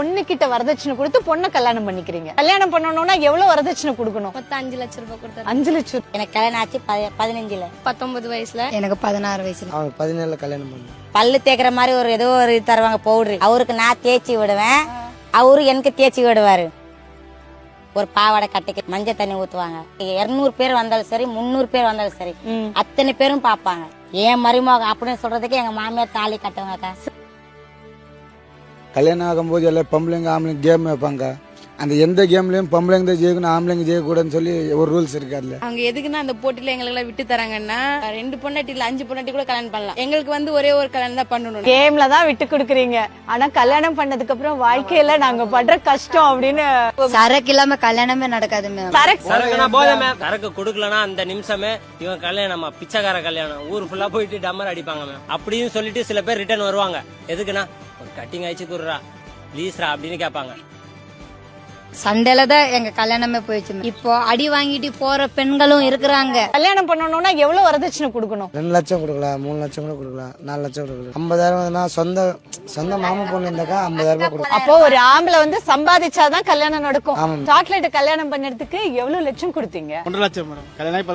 பொண்ணு கிட்ட வரதட்சணை கொடுத்து பொண்ணை கல்யாணம் பண்ணிக்கிறீங்க. கல்யாணம் பண்ணணும்னா எவ்வளவு வரதட்சணை கொடுக்கணும்? மொத்தம் அஞ்சு லட்சம் ரூபாய் கொடுத்தாரு அஞ்சு லட்சம் எனக்கு கல்யாணம் ஆச்சு பதி- பதினஞ்சுல. பத்தொன்பது வயசுல. எனக்கு பதினாறு வயசுல. அவனுக்கு பதினேழுல கல்யாணம் பண்ணேன் பல்லு தேய்க்கிற மாதிரி ஒரு ஏதோ ஒரு இது தருவாங்க பவுடர் அவருக்கு நான் தேய்ச்சி விடுவேன். அவரு எனக்கு தேய்ச்சி விடுவாரு. ஒரு பாவாடை கட்டிக்கு மஞ்சள் தண்ணி ஊத்துவாங்க. இருநூறு பேர் வந்தாலும் சரி முந்நூறு பேர் வந்தாலும் சரி. அத்தனை பேரும் பார்ப்பாங்க. ஏன் மருமக அப்படின்னு சொல்றதுக்கு எங்க மாமியார் தாலி கட்டுவாங்கக்கா. கல்யாணம் ஆகும்போது எல்லாம் பொம்பளைங்க ஆம்பளைங்க கேம் வைப்பாங்க. அந்த எந்த கேம்லயும் பொம்பளைங்க தான் ஜெயிக்கணும் ஆம்பளைங்க ஜெயிக்கக்கூடாதுன்னு சொல்லி ஒரு ரூல்ஸ் இருக்கு அதுல அவங்க எதுக்குன்னா அந்த போட்டியில எங்களுக்கு விட்டு தராங்கன்னா ரெண்டு பொண்டாட்டி இல்ல அஞ்சு பொண்டாட்டி கூட கல்யாணம் பண்ணலாம். எங்களுக்கு வந்து ஒரே ஒரு கல்யாணம் தான் பண்ணணும். கேம்ல தான் விட்டு கொடுக்குறீங்க. ஆனா கல்யாணம் பண்ணதுக்கு அப்புறம் வாழ்க்கையில நாங்க படுற கஷ்டம் அப்படின்னு சரக்கு இல்லாம கல்யாணமே நடக்காது மேம் சரக்கு. சரக்குனா போதுமே சரக்கு கொடுக்கலனா அந்த நிமிஷமே இவன் கல்யாணமா பிச்சைக்கார கல்யாணம். ஊர் ஃபுல்லா போயிட்டு டம்மர் அடிப்பாங்க மேம் அப்படின்னு சொல்லிட்டு சில பேர் ரிட்டர்ன் வருவாங்க. எதுக்குன்னா கட்டிங் ஆயிடுச்சு குடுறா. ப்ளீஸ்ரா அப்படின்னு கேட்பாங்க சண்டையில தான் எங்க கல்யாணமே போயிடுச்சு. இப்போ அடி வாங்கிட்டு போற பெண்களும் இருக்கிறாங்க. கல்யாணம் பண்ணணும்னா எவ்வளவு வரதட்சணை கொடுக்கணும்? ரெண்டு லட்சம் கொடுக்கலாம் மூணு லட்சம் கூட கொடுக்கலாம் நாலு லட்சம் கொடுக்கலாம். ஐம்பதாயிரம் சொந்த சொந்த மாமா பொண்ணு இருந்தாக்கா ஐம்பதாயிரம் ரூபாய் கொடுக்கலாம். அப்போ ஒரு ஆம்பளை வந்து சம்பாதிச்சாதான் கல்யாணம் நடக்கும். சாக்லேட் கல்யாணம் பண்ணதுக்கு எவ்வளவு லட்சம் கொடுத்தீங்க? ஒன்றரை லட்சம் மேடம். கல்யாணம்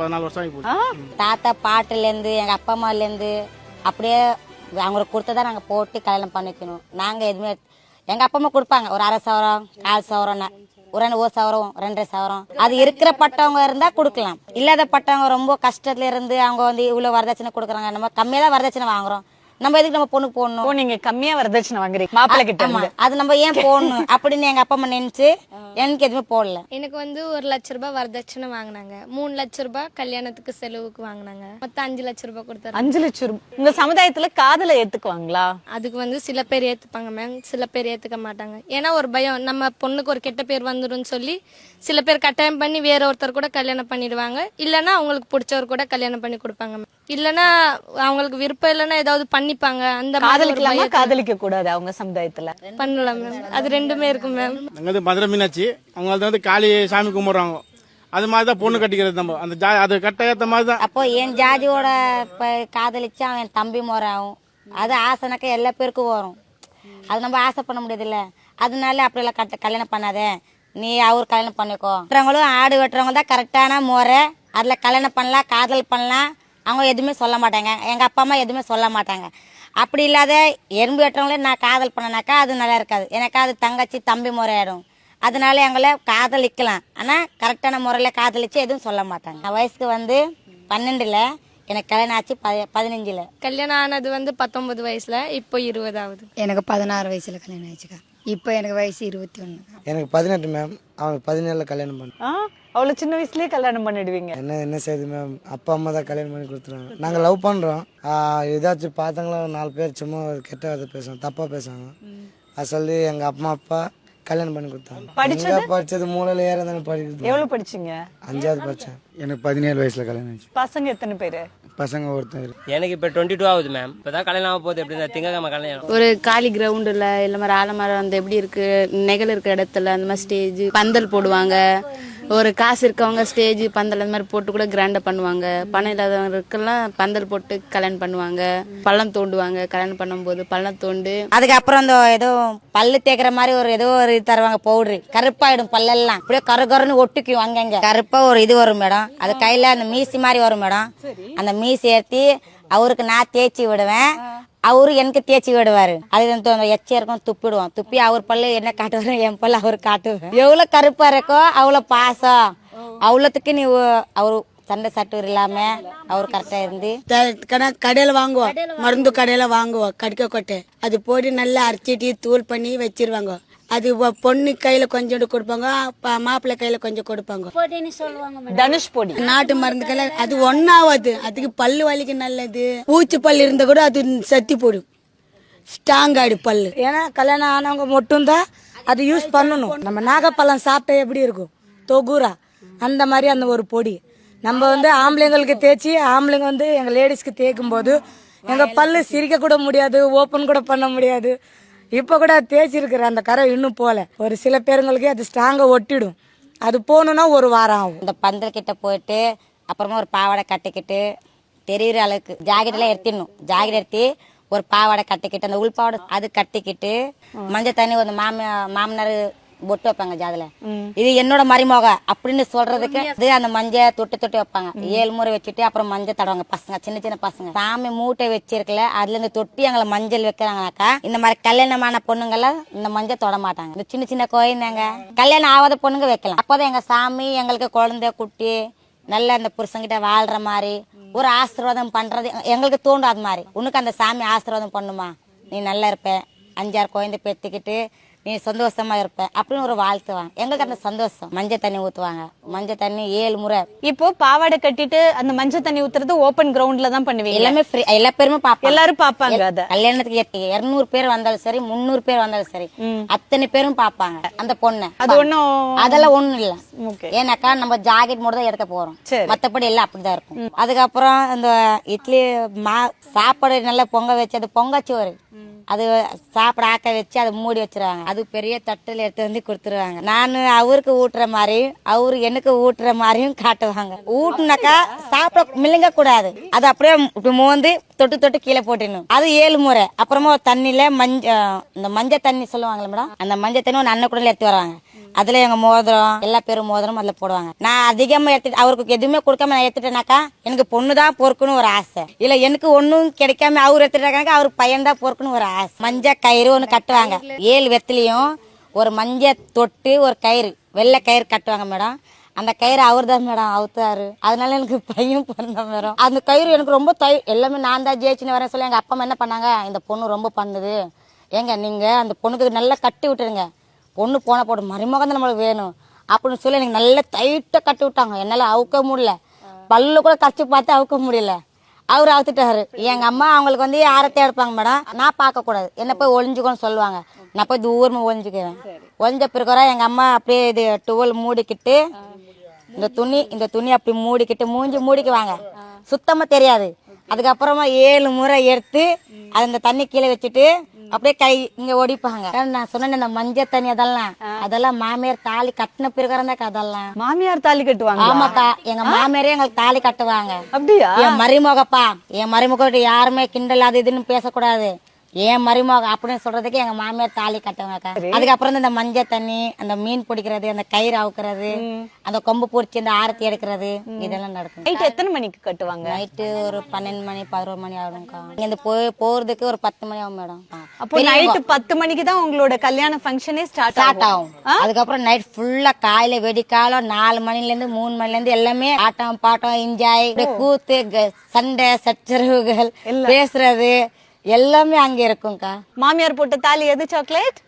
பதினாலு வருஷம் தாத்தா பாட்டுல இருந்து எங்க அப்பா அம்மால இருந்து அப்படியே அவங்களுக்கு கொடுத்ததான் நாங்கள் போட்டு கல்யாணம் பண்ணிக்கணும். நாங்கள் எதுவுமே எங்கள் அப்பா அம்மா கொடுப்பாங்க. ஒரு அரை சவரம் கால் சவரம்னா. ஒரு ரெண்டு ஒரு சவரம் ரெண்டரை சவரம். அது இருக்கிற பட்டவங்க இருந்தால் கொடுக்கலாம். இல்லாத பட்டவங்க ரொம்ப கஷ்டத்துல இருந்து அவங்க வந்து இவ்வளோ வரதட்சணை கொடுக்குறாங்க. நம்ம கம்மியாக தான் வரதட்சணை வாங்குறோம். நம்ம எதுக்கு நம்ம பொண்ணுக்கு ஓ போடணும் நீங்க கம்மியா வரதட்சணை வாங்குறீங்க. மாப்பிள்ளை கிட்ட ஆமா. இருந்து. அது நம்ம ஏன் போடணும்? அப்படின்னு எங்க அப்பா அம்மா நினைச்சு எனக்கு எதுவுமே போடல. எனக்கு வந்து ஒரு லட்ச ரூபாய் வரதட்சணை வாங்கினாங்க. மூணு லட்ச ரூபாய் கல்யாணத்துக்கு செலவுக்கு வாங்கினாங்க. மொத்தம் அஞ்சு லட்ச ரூபாய் கொடுத்தாரு அஞ்சு லட்சம் ரூபாய் உங்க சமுதாயத்துல காதலை ஏத்துக்குவாங்களா? அதுக்கு வந்து சில பேர் ஏத்துப்பாங்க மேம் சில பேர் ஏத்துக்க மாட்டாங்க. ஏன்னா ஒரு பயம். நம்ம பொண்ணுக்கு ஒரு கெட்ட பேர் வந்துரும்னு சொல்லி சில பேர் கட்டாயம் பண்ணி வேற ஒருத்தர் கூட கல்யாணம் பண்ணிடுவாங்க. இல்லைன்னா அவங்களுக்கு பிடிச்சவர் கூட கல்யாணம் பண்ணி கொடுப்பாங்க ma'am. இல்லைன்னா அவங்களுக்கு விருப்பம் இல்லைன்னா ஏதாவது பண்ணிப்பாங்க. அந்த காதலிக்கலாமா? காதலிக்க கூடாது அவங்க சமுதாயத்துல? பண்ணலாம் மேம் அது ரெண்டுமே இருக்கும் மேம் நாங்கள் வந்து மதுரை மீனாட்சி அவங்க வந்து காளி சாமி கும்பிட்றாங்க. அது மாதிரி தான் பொண்ணு கட்டிக்கிறது நம்ம. அந்த ஜா அது கட்ட ஏற்ற மாதிரி தான். அப்போ என் ஜாதியோட இப்ப காதலிச்சா அவன் என் தம்பி முறை ஆகும் அது ஆசைனாக்கா எல்லா பேருக்கும் வரும். அது நம்ம ஆசை பண்ண முடியாதுல்ல அதனால அப்படியெல்லாம் கட்ட கல்யாணம் பண்ணாத. நீ அவர் கல்யாணம் பண்ணிக்கோ. வெட்டுறவங்களும் ஆடு வெட்டுறவங்க தான் கரெக்டான முறை அதில் கல்யாணம் பண்ணலாம் காதல் பண்ணலாம். அவங்க எதுவுமே சொல்ல மாட்டாங்க. எங்கள் அப்பா அம்மா எதுவுமே சொல்ல மாட்டாங்க. அப்படி இல்லாத எறும்பு வெட்டுறவங்களே நான் காதல் பண்ணனாக்கா அது நல்லா இருக்காது. எனக்கு அது தங்கச்சி தம்பி முறையாயிடும். அதனால எங்களை காதலிக்கலாம். ஆனால் கரெக்டான முறையில் காதலிச்சு எதுவும் சொல்ல மாட்டாங்க. நான் வயசுக்கு வந்து பன்னெண்டுல எனக்கு கல்யாணம் ஆச்சு பதி- பதினஞ்சுல. கல்யாணம் ஆனது வந்து பத்தொன்பது வயசுல இப்போ இருபதாவது. எனக்கு பதினாறு வயசுல கல்யாணம் ஆயிடுச்சுக்கா. இப்போ எனக்கு வயசு இருபத்தி ஒண்ணு எனக்கு பதினெட்டு மேம் அவனுக்கு பதினேழுல கல்யாணம் பண்ணேன் ஆ, அவ்வளவு சின்ன வயசுலயே கல்யாணம் பண்ணிடுவீங்க. என்ன என்ன செய்யுது மேம் அப்பா அம்மா தான் கல்யாணம் பண்ணி கொடுத்துருவாங்க. நாங்கள் லவ் பண்ணுறோம் ஏதாச்சும் பார்த்தாங்களா ஒரு நாலு பேர் சும்மா ஒரு கெட்ட வார்த்தை பேசுவாங்க தப்பாக பேசுவாங்க. அது சொல்லி எங்கள் அம்மா அப்பா கல்யாணம் பண்ணி கொடுத்தாங்க. படிச்சது? மூலையில ஏற தானே படிக்கிறது. எவ்வளவு படிச்சீங்க? அஞ்சாவது படித்தேன் எனக்கு பதினேழு வயசுல கல்யாணம் ஆச்சு பசங்க எத்தனை பேரு? பசங்க ஒருத்தர். எனக்கு இப்ப டுவெண்ட்டி டூ ஆகுது மேம் இப்பதான் கல்யாணம் ஆக போகுது. எப்படின்னா திங்கக்கிழமை கல்யாணம். ஒரு காலி கிரவுண்டுல இல்ல மாதிரி ஆலமரம் அந்த எப்படி இருக்கு நெகல் இருக்கிற இடத்துல அந்த மாதிரி ஸ்டேஜ் பந்தல் போடுவாங்க. ஒரு காசு இருக்கவங்க ஸ்டேஜ் பந்தல் அந்த மாதிரி போட்டு கூட கிராண்டா பண்ணுவாங்க. பணம் இல்லாதவங்களுக்கெல்லாம் பந்தல் போட்டு கல்யாணம் பண்ணுவாங்க. பள்ளம் தோண்டுவாங்க கல்யாணம் பண்ணும்போது பள்ளம் தோண்டு. அதுக்கப்புறம் அந்த ஏதோ பல்லு தேய்க்கிற மாதிரி ஒரு ஏதோ ஒரு இது தருவாங்க பவுடர் கருப்பாயிடும் பல்லெல்லாம். அப்படியே கரு கருன்னு ஒட்டுக்கும் அங்கங்க. கருப்பா ஒரு இது வரும் மேடம் அது கையில அந்த மீசி மாதிரி வரும் மேடம். அந்த மீசி ஏற்றி அவருக்கு நான் தேய்ச்சி விடுவேன். அவரு எனக்கு தேய்ச்சி விடுவாரு. அது வந்து அந்த எச்சம் இருக்கும் துப்பிடுவோம். துப்பி அவர் பல்லு என்ன காட்டுவாரு என் பல்லு அவர் காட்டுவார். எவ்வளவு கருப்பா இருக்கோ அவ்வளவு பாசம். அவ்வளோத்துக்கு நீ அவரு சண்டை சட்டூர் இல்லாம அவர் கரெக்டா இருந்து. கடையில் வாங்குவோம். மருந்து கடையில் வாங்குவோம். கடிக்க கொட்டை. அது போட்டு நல்லா அரைச்சிட்டு தூள் பண்ணி வச்சிருவாங்க. அது பொண்ணு கையில கொஞ்சோண்டு கொடுப்பாங்க மாப்பிள்ளை கையில கொஞ்சம் கொடுப்பாங்க. தனுஷ் பொடி. நாட்டு மருந்துக்கெல்லாம் அது ஒன்னாவது அதுக்கு பல்லு வலிக்கு நல்லது. பூச்சி பல் இருந்தா கூட அது சத்தி போடும். ஸ்ட்ராங் ஆயிடு பல்லு. ஏன்னா கல்யாணம் ஆனவங்க மட்டும்தான் அது யூஸ் பண்ணணும். நம்ம நாகப்பழம் சாப்பிட்டா எப்படி இருக்கும்? தொகுரா அந்த மாதிரி அந்த ஒரு பொடி. நம்ம வந்து ஆம்பளைங்களுக்கு தேய்ச்சி ஆம்பளைங்க வந்து எங்க லேடிஸ்க்கு தேய்க்கும் போது எங்க பல்லு சிரிக்க கூட முடியாது ஓப்பன் கூட பண்ண முடியாது. இப்போ கூட தேய்ச்சிருக்கிற அந்த கரை இன்னும் போல. ஒரு சில பேருங்களுக்கு அது ஸ்ட்ராங்காக ஒட்டிடும். அது போகணும்னா ஒரு வாரம் ஆகும். இந்த பந்தல் கிட்ட போயிட்டு அப்புறமா ஒரு பாவாடை கட்டிக்கிட்டு தெரியுற அளவுக்கு ஜாக்கெட்லாம் எடுத்திடணும். ஜாக்கெட் எடுத்து ஒரு பாவாடை கட்டிக்கிட்டு அந்த உள் பாவாடை அது கட்டிக்கிட்டு மஞ்சள் தண்ணி ஒரு மாமியார் மாமனார் பொட்டு வைப்பாங்க ஜாதுல. இது என்னோட மருமக அப்படின்னு சொல்றதுக்கு இது அந்த மஞ்சள் தொட்டு தொட்டு வைப்பாங்க. ஏழு முறை வச்சுட்டு அப்புறம் மஞ்சள் தடவாங்க. பசங்க சின்ன சின்ன பசங்க. சாமி மூட்டை வச்சிருக்கல அதுல இருந்து தொட்டி எங்களை மஞ்சள் வைக்கிறாங்கனாக்கா இந்த மாதிரி கல்யாணமான பொண்ணுங்கெல்லாம் இந்த மஞ்சள் தொட மாட்டாங்க. இந்த சின்ன சின்ன குழந்தைங்க கல்யாணம் ஆகாத பொண்ணுங்க வைக்கலாம். அப்போதான் எங்க சாமி எங்களுக்கு குழந்தை குட்டி நல்ல அந்த புருஷன்கிட்ட வாழ்ற மாதிரி ஒரு ஆசீர்வாதம் பண்றது எங்களுக்கு தோண்டும் அது மாதிரி. உனக்கு அந்த சாமி ஆசீர்வாதம் பண்ணுமா? நீ நல்லா இருப்ப. அஞ்சாறு குழந்தை பெற்றுக்கிட்டு நீ சந்தோஷமா இருப்ப அப்படின்னு ஒரு வாழ்த்துவாங்க. எங்களுக்கு அந்த சந்தோஷம். மஞ்சள் தண்ணி ஊத்துவாங்க. மஞ்சள் தண்ணி ஏழு முறை. இப்போ பாவாடை கட்டிட்டு அந்த மஞ்சள் தண்ணி ஊத்துறது ஓபன் கிரவுண்ட்ல தான் பண்ணுவீங்க. எல்லாமே free. எல்லா பேருமே பாப்பாங்க எல்லாரும் பாப்பாங்க அத. கல்யாணத்துக்கு இருநூறு பேர் வந்தாலும் சரி முந்நூறு பேர் வந்தாலும் சரி அத்தனை பேரும் பாப்பாங்க அந்த பொண்ணை அது ஒண்ணும் அதெல்லாம் ஒண்ணும் இல்ல. ஏன்னாக்கா நம்ம ஜாக்கெட் மட்டும் தான் எடுக்க போறோம். சரி. மத்தபடி எல்லாம் அப்படிதான் இருக்கும். அதுக்கப்புறம் இந்த இட்லி மா சாப்பாடு நல்லா பொங்க வச்சு அது பொங்கச்சோறு அது சாப்பிட ஆக்க வச்சு அதை மூடி வச்சிருவாங்க. அது பெரிய தட்டில் எடுத்து வந்து கொடுத்துருவாங்க. நான் அவருக்கு ஊட்டுற மாதிரியும் அவரு எனக்கு ஊட்டுற மாதிரியும் காட்டுவாங்க. ஊட்டுனாக்கா சாப்பிட மில்லுங்க கூடாது. அது அப்படியே இப்படி மோந்து தொட்டு தொட்டு கீழே போட்டுடணும். அது ஏழு முறை. அப்புறமா தண்ணியில மஞ்ச இந்த மஞ்சள் தண்ணி சொல்லுவாங்களே மேடம்? அந்த மஞ்சள் தண்ணி ஒன்று அன்ன கூட எடுத்து வருவாங்க. அதுல எங்க மோதிரம் எல்லா பேரும் மோதிரம் அதுல போடுவாங்க. நான் அதிகமா எடுத்துட்டு அவருக்கு எதுவுமே கொடுக்காம நான் எடுத்துட்டேனாக்கா எனக்கு பொண்ணு தான் பொறுக்கணும் ஒரு ஆசை. இல்ல எனக்கு ஒண்ணும் கிடைக்காம அவர் எடுத்துட்டாங்க அவர் பையன் தான் பொறுக்கணும் ஒரு ஆசை. மஞ்சள் கயிறு ஒண்ணு கட்டுவாங்க. ஏழு வெத்திலையும் ஒரு மஞ்சள் தொட்டு ஒரு கயிறு வெள்ளை கயிறு கட்டுவாங்க மேடம். அந்த கயிறு அவர் தான் மேடம் அவுத்தாரு. அதனால எனக்கு பையன் பிறந்த மேடம். அந்த கயிறு எனக்கு ரொம்ப தை எல்லாமே நான் தான் ஜெயிச்சுன்னு வரேன் சொல்லி எங்க அப்பா அம்மா என்ன பண்ணாங்க இந்த பொண்ணு ரொம்ப பண்ணுது. ஏங்க நீங்க அந்த பொண்ணுக்கு நல்லா கட்டி விட்டுருங்க பொண்ணு போன போட்டு மருமகன் தான் நம்மளுக்கு வேணும். அப்படின்னு சொல்லி எனக்கு நல்லா டைட்டாக கட்டி விட்டாங்க. என்னால் அவுக்க முடியல. பல்லு கூட கரைச்சி பார்த்து அவுக்க முடியல. அவர் அவுத்துட்டாரு. எங்கள் அம்மா அவங்களுக்கு வந்து ஆரத்தை எடுப்பாங்க மேடம். நான் பார்க்கக்கூடாது என்ன போய் ஒளிஞ்சுக்கோன்னு சொல்லுவாங்க. நான் போய் தூரமாக ஒளிஞ்சுக்கிறேன். ஒளிஞ்ச பிறகு எங்கள் அம்மா அப்படியே இது டுவல் மூடிக்கிட்டு இந்த துணி இந்த துணி அப்படி மூடிக்கிட்டு மூஞ்சி மூடிக்குவாங்க. சுத்தமாக தெரியாது. அதுக்கப்புறமா ஏழு முறை எடுத்து அது இந்த தண்ணி கீழே வச்சுட்டு அப்படியே கை இங்க ஒடிப்பாங்க. நான் சொன்னேன் இந்த மஞ்சள் தண்ணி அதெல்லாம். அதெல்லாம் மாமியார் தாலி கட்டின பிறகு தான் அதெல்லாம். மாமியார் தாலி கட்டுவாங்க ஆமாக்கா எங்க மாமியாரே எங்களுக்கு தாலி கட்டுவாங்க. அப்படியா? என் மருமகப்பா என் மருமகிட்ட யாருமே கிண்டல் அது இதுன்னு பேசக்கூடாது. ஏன் மருமக அப்படின்னு சொல்றதுக்கு எங்க மாமியார் தாலி கட்டுவாங்கக்கா. அதுக்கப்புறம் இந்த மஞ்சள் தண்ணி அந்த மீன் பிடிக்கிறது அந்த கயிறு அவுக்குறது அந்த கொம்பு பிடிச்சி அந்த ஆரத்தி எடுக்கிறது இதெல்லாம் நடக்கும். நைட் எத்தனை மணிக்கு கட்டுவாங்க? நைட்டு ஒரு பன்னெண்டு மணி பதினோரு மணி ஆகும்க்கா. இங்க போய் போறதுக்கு ஒரு பத்து மணி ஆகும் மேடம். அப்போ நைட்டு பத்து மணிக்கு தான் உங்களோட கல்யாண ஃபங்க்ஷனே ஸ்டார்ட் ஸ்டார்ட் ஆகும். அதுக்கப்புறம் நைட் ஃபுல்லா காலையில வெடிக்காலம் நாலு மணில இருந்து மூணு மணில இருந்து எல்லாமே ஆட்டம் பாட்டம் என்ஜாய் கூத்து சண்டை சச்சரவுகள் பேசுறது எல்லாமே அங்க இருக்கும்க்கா. மாமியார் போட்ட தாலி எது சாக்லேட்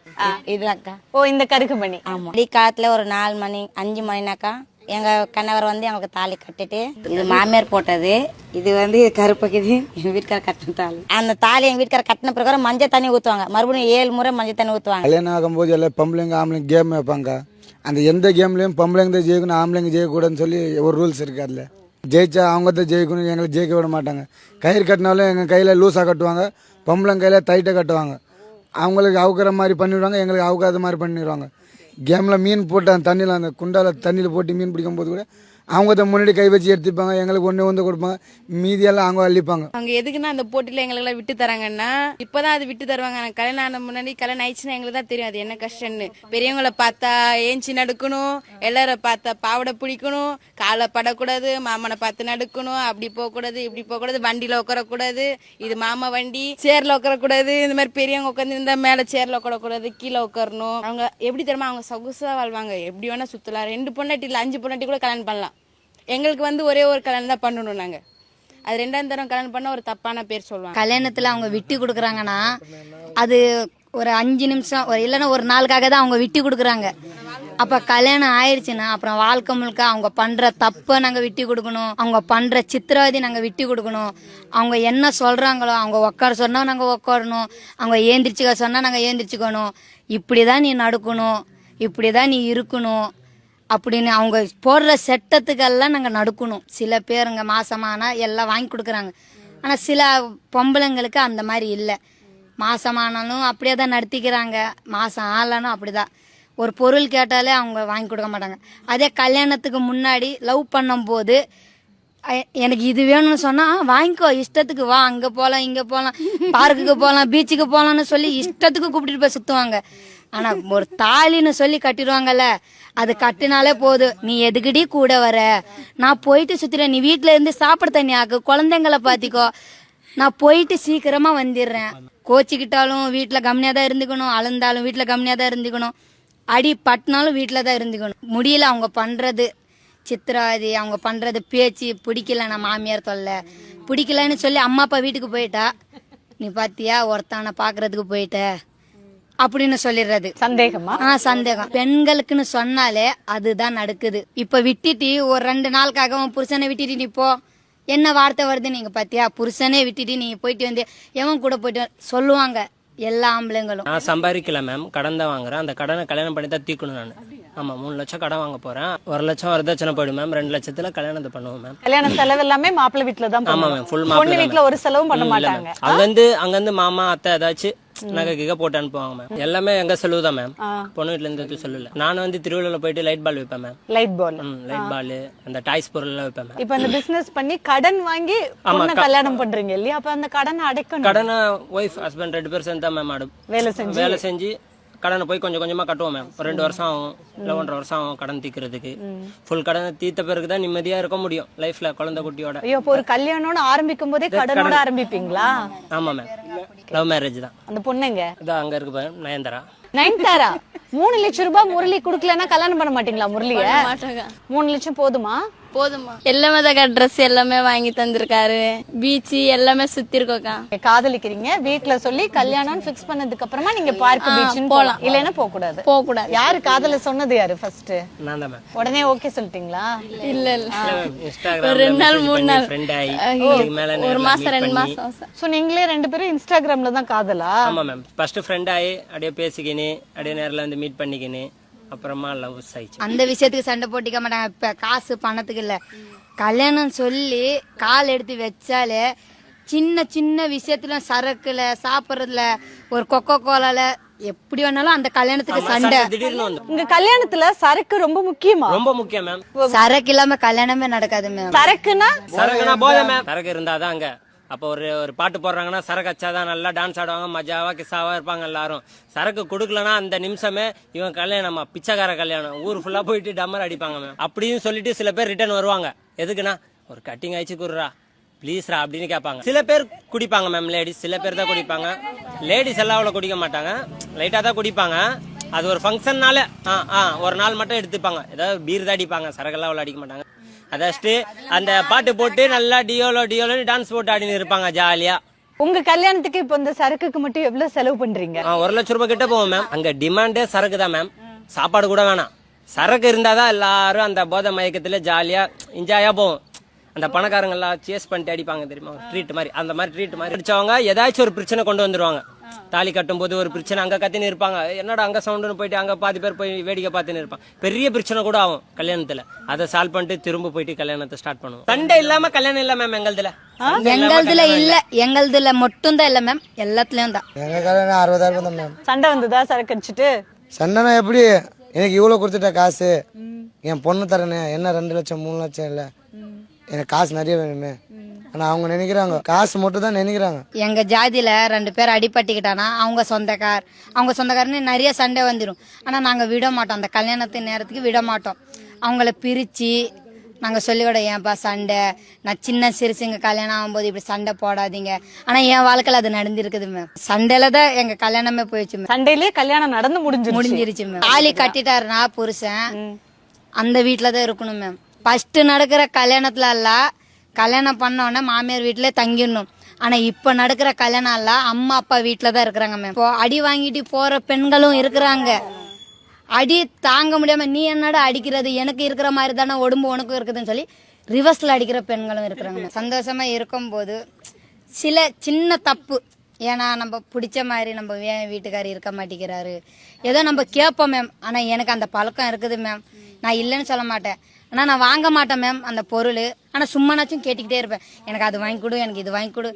இதுதான்க்கா. ஓ இந்த கருக்கு மணி ஆமா. அடி காலத்துல ஒரு நாலு மணி அஞ்சு மணினாக்கா எங்க கணவர் வந்து எங்களுக்கு தாலி கட்டிட்டு இது மாமியார் போட்டது இது வந்து கருப்பக்குது எங்க வீட்டுக்கார கட்டின தாலி. அந்த தாலி எங்க வீட்டுக்கார கட்டின பிரகாரம் மஞ்சள் தண்ணி ஊத்துவாங்க. மறுபடியும் ஏழு முறை மஞ்சள் தண்ணி ஊத்துவாங்க. கல்யாணம் ஆகும்போது எல்லாம் பொம்பளைங்க ஆம்பளைங்க கேம் வைப்பாங்க. அந்த எந்த கேம்லையும் பொம்பளைங்க தான் ஜெயிக்கணும் ஆம்பளைங்க ஜெயிக்கக்கூடாதுன்னு சொல்லி ஒரு ரூல்ஸ் இருக்கு அதில். ஜெயிச்சா அவங்க தான் ஜெயிக்கணும் எங்களை ஜெயிக்க விட மாட்டாங்க. கயிறு கட்டினாலும் எங்கள் கையில் லூஸாக கட்டுவாங்க பொம்பளைங்க கையில் டைட்டாக கட்டுவாங்க. அவங்களுக்கு அவுக்கிற மாதிரி பண்ணிவிடுவாங்க எங்களுக்கு அவுக்காத மாதிரி பண்ணிடுவாங்க. கேமில் மீன் போட்டு அந்த தண்ணியில் அந்த குண்டால தண்ணியில் போட்டு மீன் பிடிக்கும் போது கூட அவங்க தான் முன்னாடி கை வச்சு எடுத்துப்பாங்க எங்களுக்கு ஒன்று வந்து கொடுப்பாங்க. மீதியெல்லாம் அவங்க அள்ளிப்பாங்க. அவங்க எதுக்குன்னா அந்த போட்டியில் எங்களுக்கெல்லாம் விட்டு தராங்கன்னா இப்போதான் அது விட்டு தருவாங்க. ஆனால் கல்யாணம் ஆன முன்னாடி கல்யாணம் ஆயிடுச்சுன்னா எங்களுக்கு தான் தெரியும் அது என்ன கஷ்டம்னு. பெரியவங்களை பார்த்தா ஏஞ்சி நடக்கணும் எல்லாரும் பார்த்தா பாவடை பிடிக்கணும் காலை படக்கூடாது மாமனை பார்த்து நடக்கணும் அப்படி போகக்கூடாது இப்படி போகக்கூடாது வண்டியில் உட்காரக்கூடாது இது மாமா வண்டி சேரில் உட்காரக்கூடாது இந்த மாதிரி பெரியவங்க உட்காந்து மேலே சேரில் உட்காரக்கூடாது கீழே உட்காரணும். அவங்க எப்படி தெரியுமா அவங்க சொகுசா வாழ்வாங்க. எப்படி வேணா சுத்தலாம். ரெண்டு பொண்டாட்டி இல்லை அஞ்சு பொண்டாட்டி கூட கல்யாணம் பண்ணலாம். எங்களுக்கு வந்து ஒரே ஒரு கல்யாணம் தான் பண்ணணும் நாங்கள் அது ரெண்டாம் தரம் கல்யாணம் பண்ண ஒரு தப்பான பேர் சொல்லுவாங்க. கல்யாணத்தில் அவங்க விட்டு கொடுக்குறாங்கன்னா அது ஒரு அஞ்சு நிமிஷம் ஒரு இல்லைன்னா ஒரு நாளுக்காக தான் அவங்க விட்டு கொடுக்குறாங்க. அப்போ கல்யாணம் ஆயிடுச்சுன்னா அப்புறம் வாழ்க்கை முழுக்க அவங்க பண்ணுற தப்பை நாங்கள் விட்டு கொடுக்கணும். அவங்க பண்ணுற சித்திரவதை நாங்கள் விட்டு கொடுக்கணும். அவங்க என்ன சொல்கிறாங்களோ அவங்க உட்கார சொன்னால் நாங்கள் உட்காரணும். அவங்க ஏந்திரிச்சிக்க சொன்னால் நாங்கள் ஏந்திரிச்சிக்கணும். இப்படி தான் நீ நடக்கணும். இப்படி தான் நீ இருக்கணும். அப்படின்னு அவங்க போடுற சட்டத்துக்கெல்லாம் நாங்கள் நடுக்கணும். சில பேருங்க மாசமானா எல்லாம் வாங்கி கொடுக்குறாங்க. ஆனால் சில பொம்பளைங்களுக்கு அந்த மாதிரி இல்லை. மாசமானாலும் அப்படியே தான் நடத்திக்கிறாங்க. மாசம் ஆகலனும் அப்படிதான். ஒரு பொருள் கேட்டாலே அவங்க வாங்கி கொடுக்க மாட்டாங்க. அதே கல்யாணத்துக்கு முன்னாடி லவ் பண்ணும்போது எனக்கு இது வேணும்னு சொன்னால் வாங்கிக்கோ. இஷ்டத்துக்கு வா. அங்கே போகலாம் இங்கே போகலாம் பார்க்குக்கு போகலாம் பீச்சுக்கு போகலான்னு சொல்லி இஷ்டத்துக்கு கூப்பிட்டுட்டு போய் சுற்றுவாங்க ஆனால் ஒரு தாலின்னு சொல்லி கட்டிடுவாங்கல்ல அது கட்டினாலே போதும் நீ எதுக்குடி கூட வர? நான் போயிட்டு சுத்துறேன் நீ வீட்டுல இருந்து சாப்பிட தண்ணி ஆக்கு. குழந்தைங்களை பாத்திக்கோ. நான் போயிட்டு சீக்கிரமா வந்துடுறேன் கோச்சிக்கிட்டாலும் வீட்டுல கம்மியா தான் இருந்துக்கணும். அழுந்தாலும் வீட்டுல கம்மியா தான் இருந்துக்கணும். அடி பட்டினாலும் வீட்டுல தான் இருந்துக்கணும். முடியல அவங்க பண்றது சித்திராதி அவங்க பண்றது பேச்சு பிடிக்கல நான் மாமியார் தொல்லை. பிடிக்கலன்னு சொல்லி அம்மா அப்பா வீட்டுக்கு போயிட்டா. நீ பாத்தியா? ஒருத்தான பாக்குறதுக்கு போயிட்ட. அப்படின்னு சொல்லிடுறது. சந்தேகமா? ஆ சந்தேகம். பெண்களுக்குன்னு சொன்னாலே அதுதான் நடக்குது. இப்ப விட்டுட்டு ஒரு ரெண்டு நாளுக்காக உன் புருஷனை விட்டுட்டு நீ போ. என்ன வார்த்தை வருது நீங்க பாத்தியா? புருஷனே விட்டுட்டு நீங்க போயிட்டு வந்து எவன் கூட போயிட்டு சொல்லுவாங்க எல்லா ஆம்பளைங்களும். நான் சம்பாதிக்கல மேம் கடன் தான் வாங்குறேன். அந்த கடனை கல்யாணம் பண்ணி தான் தீக்கணும் நான். ஆமா மூணு லட்சம் கடன் வாங்க போறேன். ஒரு லட்சம் வரதட்சணை போயிடும் மேம் ரெண்டு லட்சத்துல கல்யாணத்தை பண்ணுவோம் மேம் கல்யாண செலவு எல்லாமே மாப்பிள்ளை வீட்டுல தான் ஆமா. மேம் ஃபுல் மாப்பிள்ளை வீட்டுல ஒரு செலவும் பண்ண மாட்டாங்க. அங்கிருந்து அங்கிருந்து மாமா அத்தை ஏதாச்சும் நகை கிக போட்டு அனுப்புவாங்க மேம் எல்லாமே எங்க செலவு தான் மேம் பொண்ணு வீட்டுல இருந்து சொல்லல. நான் வந்து திருவிழால போயிட்டு லைட் பால் வைப்பேன் ma'am light ball light ball அந்த டாய்ஸ் பொருள் எல்லாம் வைப்பேன் மேம் இப்ப அந்த பிசினஸ் பண்ணி கடன் வாங்கி பொண்ணை கல்யாணம் பண்றீங்க இல்லையா? அப்ப அந்த கடனை அடைக்கணும். கடனை ஒய்ஃப் ஹஸ்பண்ட் ரெண்டு பேரும் சேர்ந்து தான் மேம் வேலை செஞ்சு? வேலை செஞ்சு கடனை போய் கொஞ்சம் கொஞ்சமா கட்டுவோம் மேம் ஒரு ரெண்டு வருஷம் ஆகும் இல்ல ஒன்றரை வருஷம் ஆகும் கடன் தீக்கிறதுக்கு ஃபுல் கடனை தீர்த்த பிறகு தான் நிம்மதியா இருக்க முடியும் லைஃப்ல குழந்தை குட்டியோட. ஐயோ அப்போ ஒரு கல்யாணம்னு ஆரம்பிக்கும் போதே கடனோட ஆரம்பிப்பீங்களா? ஆமா மேம் லவ் மேரேஜ் தான். அந்த பொண்ணுங்க இதான் அங்க இருக்கு பாரு நயன்தாரா. நயன்தாரா? மூணு லட்சம் ரூபாய் முரளி குடுக்கலன்னா கல்யாணம் பண்ண மாட்டீங்களா முரளிய? மூணு லட்சம் போதுமா? போதுமா எல்லாமே தான் ட்ரெஸ் எல்லாமே வாங்கி தந்திருக்காரு. பீச்சு எல்லாமே சுத்தி இருக்கோக்கா காதலிக்கிறீங்க. வீட்ல சொல்லி கல்யாணம் ஃபிக்ஸ் பண்ணதுக்கு அப்புறமா நீங்க பார்க் பீச்சுன்னு போலாம் இல்லைன்னா போக கூடாது போக கூடாது யாரு காதல சொன்னது யாரு ஃபர்ஸ்ட் நான் தான் மேம் உடனே ஓகே சொல்லிட்டீங்களா? இல்ல இல்ல. இன்ஸ்டாகிராம் ரெண்டு நாள், மூணு நாள். ஃப்ரெண்ட் ஆகி ஐயோ, இதுக்கு மேல ஒரு மாசம் ரெண்டு மாசம் சோ நீங்களே ரெண்டு பேரும் இன்ஸ்டாகிராம்ல தான் காதலா? ஆமா மேம் ஃபர்ஸ்ட் ஃப்ரெண்ட் ஆகி அப்படியே பேசிக்கின்னு அப்படியே நேர்ல வந்து மீட் பண்ணிக்கின்னு. அப்புறமா லவ் ஆயிடுச்சு அந்த விஷயத்துக்கு சண்டை போட்டிக்க மாட்டாங்க. இப்ப காசு பணத்துக்கு இல்ல. கல்யாணம் சொல்லி கால் எடுத்து வச்சாலே சின்ன சின்ன விஷயத்துல சரக்குல சாப்பிடுறதுல ஒரு கொக்கோ கோலால எப்படி வேணாலும் அந்த கல்யாணத்துக்கு சண்டை. உங்க கல்யாணத்துல சரக்கு ரொம்ப முக்கியமா? ரொம்ப முக்கியம் மேம் சரக்கு இல்லாம கல்யாணமே நடக்காது மேம் சரக்குன்னா? சரக்குனா போதை மேம் சரக்கு இருந்தாதான் அங்க அப்போ ஒரு ஒரு பாட்டு போடுறாங்கன்னா சரக்கு அச்சா தான் நல்லா டான்ஸ் ஆடுவாங்க மஜாவாக கிஸ்ஸாவாக இருப்பாங்க எல்லாரும். சரக்கு கொடுக்கலனா அந்த நிமிஷமே இவன் கல்யாணமா பிச்சைக்கார கல்யாணம். ஊர் ஃபுல்லாக போயிட்டு டம்மர் அடிப்பாங்க மேம். அப்படின்னு சொல்லிட்டு சில பேர் ரிட்டர்ன் வருவாங்க. எதுக்குன்னா ஒரு கட்டிங் ஆயிடுச்சு குடுறா. ப்ளீஸ்ரா அப்படின்னு கேட்பாங்க. சில பேர் குடிப்பாங்க மேம் லேடிஸ் சில பேர் தான் குடிப்பாங்க. லேடிஸ் எல்லாம் அவ்வளோ குடிக்க மாட்டாங்க. லைட்டாக தான் குடிப்பாங்க. அது ஒரு ஃபங்க்ஷன்னால ஆ ஆ ஒரு நாள் மட்டும் எடுத்துப்பாங்க. ஏதாவது பீர் தான் அடிப்பாங்க. சரக்கெல்லாம் அவ்வளோ அடிக்க மாட்டாங்க. அதாச்சுட்டு அந்த பாட்டு போட்டு நல்லா டியோலோ டியோலோன்னு டான்ஸ் போட்டு ஆடின்னு இருப்பாங்க ஜாலியா உங்க கல்யாணத்துக்கு இப்ப இந்த சரக்குக்கு மட்டும் எவ்வளவு செலவு பண்றீங்க? ஒரு லட்ச ரூபாய் கிட்ட போவோம் மேம் அங்க டிமாண்டே சரக்கு தான் மேம் சாப்பாடு கூட வேணாம். சரக்கு இருந்தாதான் எல்லாரும் அந்த போதை மயக்கத்துல ஜாலியா என்ஜாயா போவோம். அந்த பணக்காரங்க எல்லாம் சேஸ் பண்ணிட்டு அடிப்பாங்க தெரியுமா? ட்ரீட் மாதிரி அந்த மாதிரி ட்ரீட் மாதிரி. அடிச்சவங்க ஏதாச்சும் ஒரு பிரச்சனை கொண்டு வந்துருவாங்க. தாலி கட்டும் போது ஒரு பிரச்சனை அங்க கத்தின்னு இருப்பாங்க. என்னடா அங்க சவுண்டுன்னு போயிட்டு அங்க பாதி பேர் போய் வேடிக்கை பார்த்துன்னு இருப்பாங்க. பெரிய பிரச்சனை கூட ஆகும் கல்யாணத்துல. அதை சால்வ் பண்ணிட்டு திரும்ப போயிட்டு கல்யாணத்தை ஸ்டார்ட் பண்ணுவோம். சண்டை இல்லாம கல்யாணம் இல்ல மேம் எங்கள்துல. எங்கள்துல இல்ல. எங்கள்துல மட்டும் தான் இல்ல மேம் எல்லாத்துலயும் தான். எங்கள் கல்யாணம் அறுபதாயிரம் தான் மேம் சண்டை வந்ததா சரக்கு அடிச்சுட்டு சண்டைனா எப்படி? எனக்கு இவ்வளோ கொடுத்துட்ட காசு. என் பொண்ணு தரேனே. என்ன ரெண்டு லட்சம் மூணு லட்சம் இல்லை. எனக்கு காசு நிறைய வேணுமே. ஆனால் அவங்க நினைக்கிறாங்க காசு மட்டும் தான் நினைக்கிறாங்க. எங்க ஜாதியில ரெண்டு பேர் அடிபட்டுக்கிட்டானா அவங்க சொந்தக்கார். அவங்க சொந்தக்காரன்னு நிறைய சண்டை வந்துடும் ஆனா நாங்க விட மாட்டோம். அந்த கல்யாணத்து நேரத்துக்கு விட மாட்டோம். அவங்கள பிரிச்சு நாங்க சொல்லிவிட ஏன்பா சண்டை? நான் சின்ன சிறுசுங்க கல்யாணம் ஆகும்போது இப்படி சண்டை போடாதீங்க. ஆனா என் வாழ்க்கையில அது நடந்திருக்குது மேம் சண்டையில தான் எங்க கல்யாணமே போயிடுச்சு மேம் சண்டையிலேயே கல்யாணம் நடந்து முடிஞ்சிருச்சு. முடிஞ்சிருச்சு மேம் தாலி கட்டிட்டாருனா புருஷன். அந்த வீட்டில தான் இருக்கணும் மேம் ஃபஸ்ட்டு நடக்கிற கல்யாணத்துல எல்லாம் கல்யாணம் பண்ணோன்னே மாமியார் வீட்டிலே தங்கிடணும். ஆனா இப்ப நடக்கிற கல்யாணம் எல்லாம் அம்மா அப்பா வீட்டில தான் இருக்கிறாங்க மேம் இப்போ அடி வாங்கிட்டு போற பெண்களும் இருக்கிறாங்க. அடி தாங்க முடியாம நீ என்னடா அடிக்கிறது? எனக்கு இருக்கிற மாதிரி தானே உடம்பு உனக்கும் இருக்குதுன்னு சொல்லி ரிவர்ஸில் அடிக்கிற பெண்களும் இருக்கிறாங்க மேம். சந்தோஷமா இருக்கும்போது சில சின்ன தப்பு. ஏன்னா நம்ம பிடிச்ச மாதிரி நம்ம ஏன் வீட்டுக்காரர் இருக்க மாட்டேங்கிறாரு? ஏதோ நம்ம கேட்போம் மேம் ஆனால் எனக்கு அந்த பழக்கம் இருக்குது மேம் நான் இல்லைன்னு சொல்ல மாட்டேன். ஆனா நான் வாங்க மாட்டேன் மேம் அந்த பொருள். ஆனா சும்மானாச்சும் கேட்டுக்கிட்டே இருப்பேன். எனக்கு அது வாங்கி கொடு எனக்கு இது வாங்கி கொடு.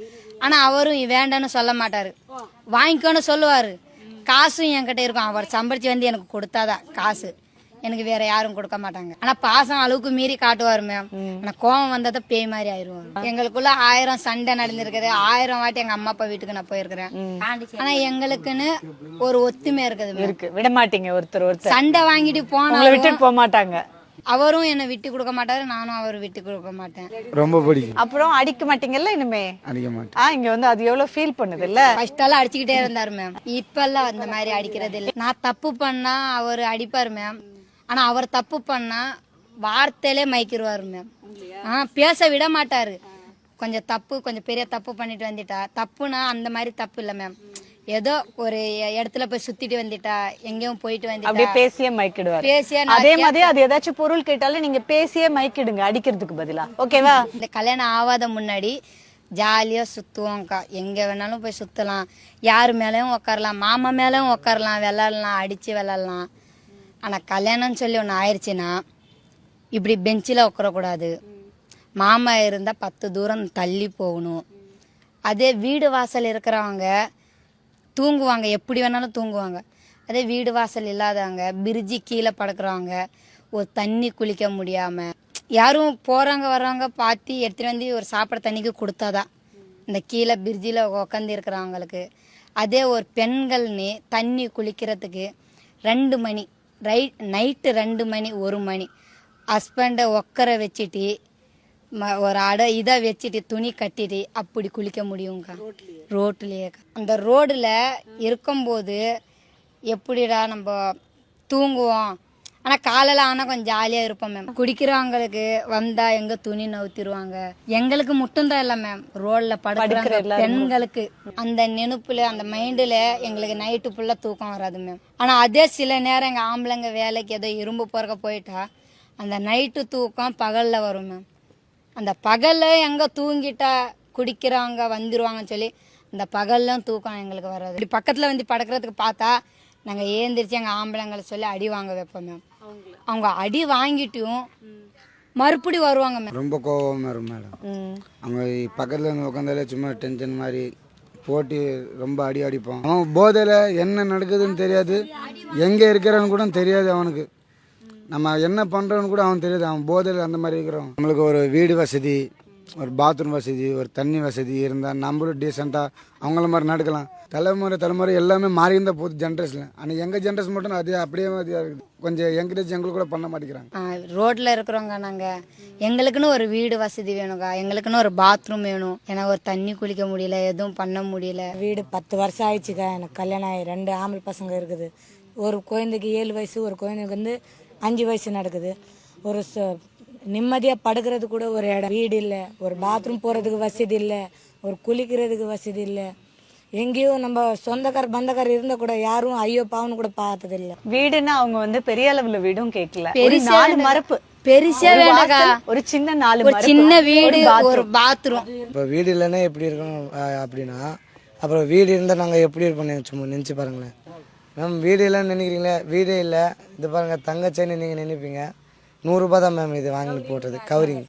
ஆனா அவரும் வேண்டான்னு சொல்ல மாட்டாரு. வாங்கிக்கோன்னு சொல்லுவாரு. காசும் என்கிட்ட இருக்கும். அவர் சம்பாரிச்சு வந்து எனக்கு கொடுத்தாதான் காசு? எனக்கு வேற யாரும் கொடுக்க மாட்டாங்க. ஆனா பாசம் அளவுக்கு மீறி காட்டுவாரு மேம் ஆனா கோவம் வந்ததை பேய் மாதிரி ஆயிருவாங்க எங்களுக்குள்ள ஆயிரம் சண்டை நடந்திருக்குது. ஆயிரம் வாட்டி எங்க அம்மா அப்பா வீட்டுக்கு நான் போயிருக்கிறேன். ஆனா எங்களுக்குன்னு ஒரு ஒத்துமை இருக்குது. இருக்கு. விட மாட்டீங்க ஒருத்தர் ஒருத்தர். சண்டை வாங்கிட்டு போனாலும் விட்டுட்டு போக மாட்டாங்க அவரும் என்னை விட்டு கொடுக்க மாட்டாரு நானும் அவர் விட்டு கொடுக்க மாட்டேன். ரொம்ப பிடிக்கும். அப்புறம் அடிக்க மாட்டீங்கல்ல இனிமே? அடிக்க மாட்டேன். ஆ இங்க வந்து அது எவ்வளவு ஃபீல் பண்ணுது இல்ல ஃபர்ஸ்ட் எல்லாம் அடிச்சுக்கிட்டே இருந்தாரு மேம் இப்பெல்லாம் அந்த மாதிரி அடிக்கிறது இல்லை. நான் தப்பு பண்ணா அவர் அடிப்பாரு மேம் ஆனா அவர் தப்பு பண்ணா வார்த்தையிலே மயக்கிடுவாரு மேம் ஆ பேச விட மாட்டாரு. கொஞ்சம் தப்பு கொஞ்சம் பெரிய தப்பு பண்ணிட்டு வந்துட்டா. தப்புனா அந்த மாதிரி தப்பு இல்லை மேம் ஏதோ ஒரு இடத்துல போய் சுத்திட்டு வந்துட்டா எங்கேயும் போயிட்டு அப்படியே வந்துட்டா பேசியே மயக்கிடுவாரு பேசியே அதே மாதிரி அது ஏதாச்சும் பொருள் கேட்டாலும் நீங்க பேசியே மயக்கிடுங்க அடிக்கிறதுக்கு பதிலா. ஓகேவா? இந்த கல்யாணம் ஆகாத முன்னாடி ஜாலியாக சுற்றுவோம்க்கா எங்கே வேணாலும் போய் சுற்றலாம் யார் மேலேயும் உட்காரலாம் மாமா மேலேயும் உட்காரலாம் விளாட்லாம் அடித்து விளாட்லாம் ஆனால் கல்யாணம்னு சொல்லி ஒன்று ஆயிடுச்சுன்னா இப்படி பெஞ்சில் உட்காரக்கூடாது மாமா இருந்தால் பத்து தூரம் தள்ளி போகணும். அதே வீடு வாசல் இருக்கிறவங்க தூங்குவாங்க எப்படி வேணாலும் தூங்குவாங்க. அதே வீடு வாசல் இல்லாதவங்க பிரிட்ஜி கீழே படுக்கிறவங்க ஒரு தண்ணி குளிக்க முடியாமல் யாரும் போகிறவங்க வர்றவங்க பார்த்து எடுத்துகிட்டு வந்து ஒரு சாப்பிட தண்ணிக்கு கொடுத்தாதான். இந்த கீழே பிரிட்ஜில் உக்காந்து இருக்கிறவங்களுக்கு. அதே ஒரு பெண்கள்னு தண்ணி குளிக்கிறதுக்கு ரெண்டு மணி ரைட் நைட்டு ரெண்டு மணி ஒரு மணி. ஹஸ்பண்டை உட்கார வச்சுட்டு ம- ஒரு அடை இதை வச்சுட்டு துணி கட்டிட்டு அப்படி குளிக்க முடியும்க்கா ரோட்லயே. அந்த ரோடுல இருக்கும்போது எப்படிடா நம்ம தூங்குவோம்? ஆனா காலையில ஆனா கொஞ்சம் ஜாலியா இருப்போம் மேம் குடிக்கிறவங்களுக்கு வந்தா எங்க துணி நவுத்திடுவாங்க எங்களுக்கு மட்டும்தான் இல்ல மேம் ரோட்ல படுக்கிற பெண்களுக்கு. அந்த நினைப்புல அந்த மைண்டுல எங்களுக்கு நைட்டு ஃபுல்லா தூக்கம் வராது மேம் ஆனா அதே சில நேரம் எங்க ஆம்பளைங்க வேலைக்கு ஏதோ இரும்பு பிறக்க போயிட்டா அந்த நைட்டு தூக்கம் பகல்ல வரும் மேம் அந்த பகல்ல எங்க தூங்கிட்டா குடிக்கிறவங்க வந்துருவாங்கன்னு சொல்லி அந்த பகல்லும் தூக்கம் எங்களுக்கு வராது. இப்படி பக்கத்துல வந்து படுக்கிறதுக்கு பார்த்தா நாங்க ஏந்திரிச்சு எங்க ஆம்பளைங்களை சொல்லி அடி வாங்க வைப்போம் மேம் அவங்க அடி வாங்கிட்டும் மறுபடி வருவாங்க மேம் ரொம்ப கோவமாக இருக்கும் மேடம் அவங்க பக்கத்தில் இருந்து உட்காந்தாலே சும்மா டென்ஷன் மாதிரி போட்டு ரொம்ப அடி அடிப்பான். அவன் போதையில் என்ன நடக்குதுன்னு தெரியாது. எங்கே இருக்கிறான்னு கூட தெரியாது அவனுக்கு. நம்ம என்ன பண்ணுறோன்னு கூட அவன் தெரியாது. அவன் போதையில் அந்த மாதிரி இருக்கிறான் நம்மளுக்கு ஒரு வீடு வசதி ஒரு பாத்ரூம் வசதி ஒரு தண்ணி வசதி இருந்தால் நம்மளும் டீசெண்டாக அவங்கள மாதிரி நடக்கலாம். தலைமுறை தலைமுறை எல்லாமே மாறி இருந்தால் போகுது ஜென்ரேஷனில் ஆனால் எங்கள் ஜென்ரேஷன் மட்டும் அதே அப்படியே இருக்குது. கொஞ்சம் என்கரேஜ் எங்களுக்கு கூட பண்ண மாட்டேங்கிறாங்க. ரோட்ல இருக்கிறவங்க நாங்க எங்களுக்குன்னு ஒரு வீடு வசதி வேணுங்க எங்களுக்குன்னு ஒரு பாத்ரூம் வேணும். ஏன்னா ஒரு தண்ணி குளிக்க முடியல எதுவும் பண்ண முடியல. வீடு பத்து வருஷம் ஆயிடுச்சுக்கா. எனக்கு கல்யாணம் ஆகி ரெண்டு ஆம்பளை பசங்க இருக்குது. ஒரு குழந்தைக்கு ஏழு வயசு ஒரு குழந்தைக்கு வந்து அஞ்சு வயசு நடக்குது. ஒரு ச- நிம்மதியா படுக்கிறது கூட ஒரு இடம். வீடு இல்லை. ஒரு பாத்ரூம் போறதுக்கு வசதி இல்லை. ஒரு குளிக்கிறதுக்கு வசதி இல்லை. எங்கேயும் நம்ம சொந்தக்கார பந்தக்கார இருந்தா கூட யாரும் ஐயோ பாவன்னு கூட பார்த்தது இல்லை. வீடுன்னா அவங்க வந்து பெரிய அளவுல வீடும் கேட்கல. ஒரு பெருசா நாலு. மரப்பு. பெருசா ஒரு வேண்டாக்கா. ஒரு சின்ன நாலு ஒரு சின்ன வீடு. ஒரு பாத்ரூம் இப்போ வீடு இல்லைன்னா எப்படி இருக்கணும் அப்படின்னா அப்புறம் வீடு இருந்தால் நாங்கள் எப்படி இருப்போம் சும்மா நினச்சி பாருங்களேன். மேம் வீடு இல்லைன்னு நினைக்கிறீங்களே? வீடே இல்லை. இது பாருங்கள் தங்கச்சேன்னு நீங்கள் நினைப்பீங்க. நூறுரூபா தான் மேம் இது வாங்கி போட்டது கவரிங்